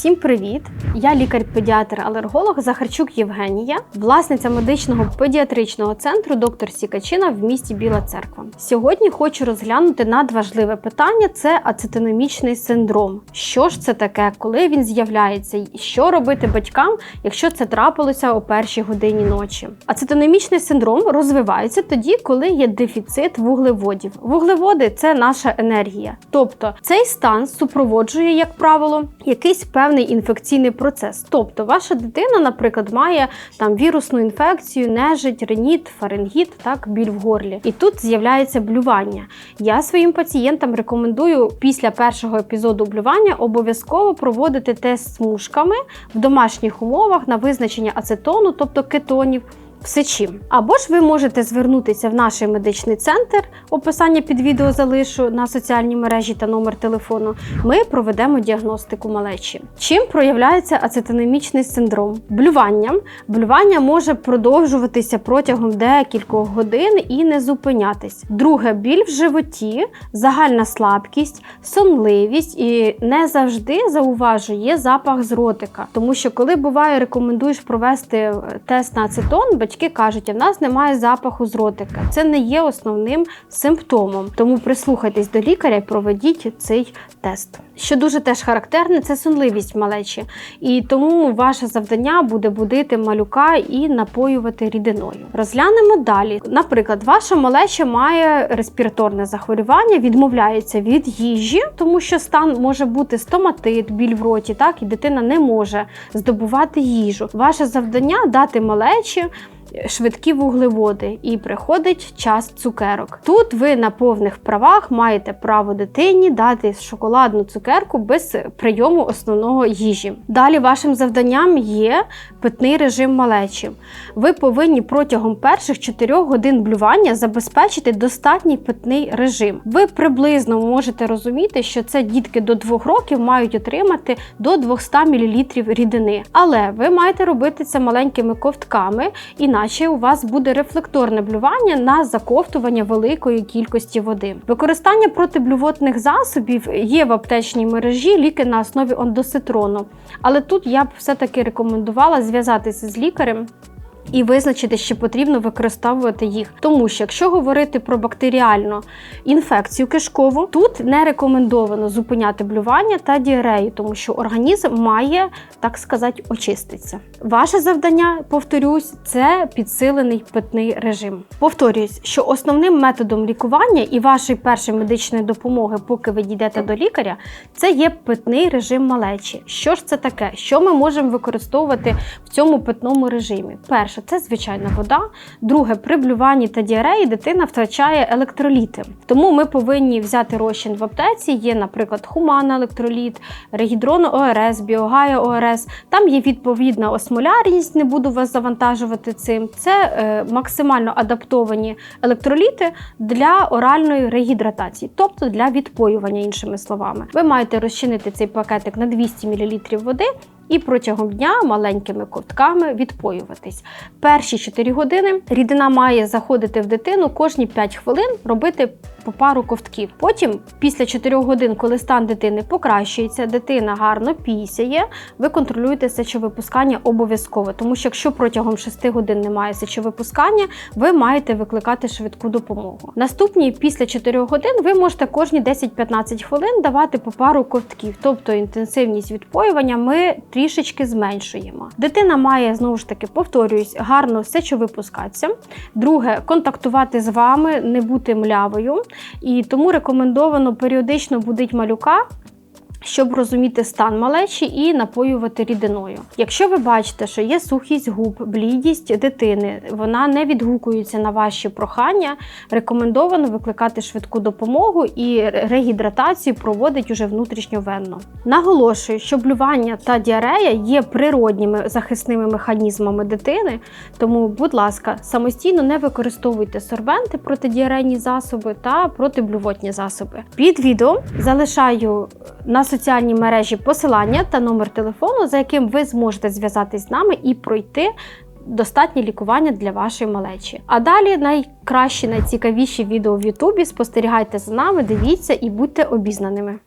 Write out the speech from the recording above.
Всім привіт! Я лікар-педіатр-алерголог Захарчук Євгенія, власниця медичного педіатричного центру доктор Сікачина в місті Біла Церква. Сьогодні хочу розглянути надважливе питання: це ацетономічний синдром. Що ж це таке, коли він з'являється, і що робити батькам, якщо це трапилося о першій годині ночі? Ацетономічний синдром розвивається тоді, коли є дефіцит вуглеводів. Вуглеводи це наша енергія. Тобто цей стан супроводжує, як правило, якийсь певний інфекційний процес. Тобто, ваша дитина, наприклад, має там вірусну інфекцію, нежить, реніт, фарингіт, так, біль в горлі. І тут з'являється блювання. Я своїм пацієнтам рекомендую після першого епізоду блювання обов'язково проводити тест смужками в домашніх умовах на визначення ацетону, тобто кетонів сечі. Або ж ви можете звернутися в наш медичний центр. Описання під відео залишу на соціальній мережі та номер телефону. Ми проведемо діагностику малечі. Чим проявляється ацетономічний синдром? Блюванням. Блювання може продовжуватися протягом декількох годин і не зупинятись. Друге біль в животі, загальна слабкість, сонливість і не завжди зауважу, є запах з ротика. Тому що, коли буває, рекомендуєш провести е, тест на ацетон, батьки кажуть, в нас немає запаху з ротика. Це не є основним симптомом. Тому прислухайтесь до лікаря і проведіть цей тест. Що дуже теж характерне, це сонливість малечі. І тому ваше завдання буде будити малюка і напоювати рідиною. Розглянемо далі. Наприклад, ваша малеча має респіраторне захворювання, відмовляється від їжі, тому що стан може бути стоматит, біль в роті, так і дитина не може здобувати їжу. Ваше завдання дати малечі швидкі вуглеводи, і приходить час цукерок. Тут ви на повних правах маєте право дитині дати шоколадну цукерку без прийому основного їжі. Далі вашим завданням є питний режим малечі. Ви повинні протягом перших 4 годин блювання забезпечити достатній питний режим. Ви приблизно можете розуміти, що це дітки до 2 років мають отримати до 200 мл рідини. Але ви маєте робити це маленькими ковтками. і іначе у вас буде рефлекторне блювання на заковтування великої кількості води. Використання протиблювотних засобів є в аптечній мережі ліки на основі ондоситрону, але тут я б все-таки рекомендувала зв'язатися з лікарем і визначити, що потрібно використовувати їх. Тому що, якщо говорити про бактеріальну інфекцію кишкову, тут не рекомендовано зупиняти блювання та діарею, тому що організм має, так сказати, очиститися. Ваше завдання, повторюсь, це підсилений питний режим. Повторюсь, що основним методом лікування і вашої першої медичної допомоги, поки ви дійдете до лікаря, це є питний режим малечі. Що ж це таке? Що ми можемо використовувати в цьому питному режимі? Перше. Перше, це звичайна вода. Друге, при блюванні та діареї дитина втрачає електроліти. Тому ми повинні взяти розчин в аптеці. Є, наприклад, хумана електроліт, регідрон ОРС, біогая ОРС. Там є відповідна осмолярність, не буду вас завантажувати цим. Це е, максимально адаптовані електроліти для оральної регідратації, тобто для відпоювання, іншими словами. Ви маєте розчинити цей пакетик на 200 мл води і протягом дня маленькими ковтками відпоюватись. Перші 4 години рідина має заходити в дитину кожні 5 хвилин робити по пару ковтків. Потім, після 4 годин, коли стан дитини покращується, дитина гарно пісяє, ви контролюєте сечовипускання обов'язково, тому що якщо протягом 6 годин немає сечовипускання, ви маєте викликати швидку допомогу. Наступні після 4 годин ви можете кожні 10-15 хвилин давати по пару ковтків, тобто інтенсивність відпоювання ми трішечки зменшуємо. Дитина має знову ж таки, повторююсь, гарно сечовипускатися. Друге, контактувати з вами, не бути млявою. І тому рекомендовано періодично будити малюка щоб розуміти стан малечі і напоювати рідиною. Якщо ви бачите, що є сухість губ, блідість дитини, вона не відгукується на ваші прохання, рекомендовано викликати швидку допомогу і регідратацію проводить уже внутрішньовенно. Наголошую, що блювання та діарея є природніми захисними механізмами дитини, тому, будь ласка, самостійно не використовуйте сорбенти протидіарейні засоби та протиблювотні засоби. Під відео залишаю на соціальній мережі посилання та номер телефону, за яким ви зможете зв'язатись з нами і пройти достатнє лікування для вашої малечі. А далі найкращі, найцікавіші відео в Ютубі. Спостерігайте за нами, дивіться і будьте обізнаними.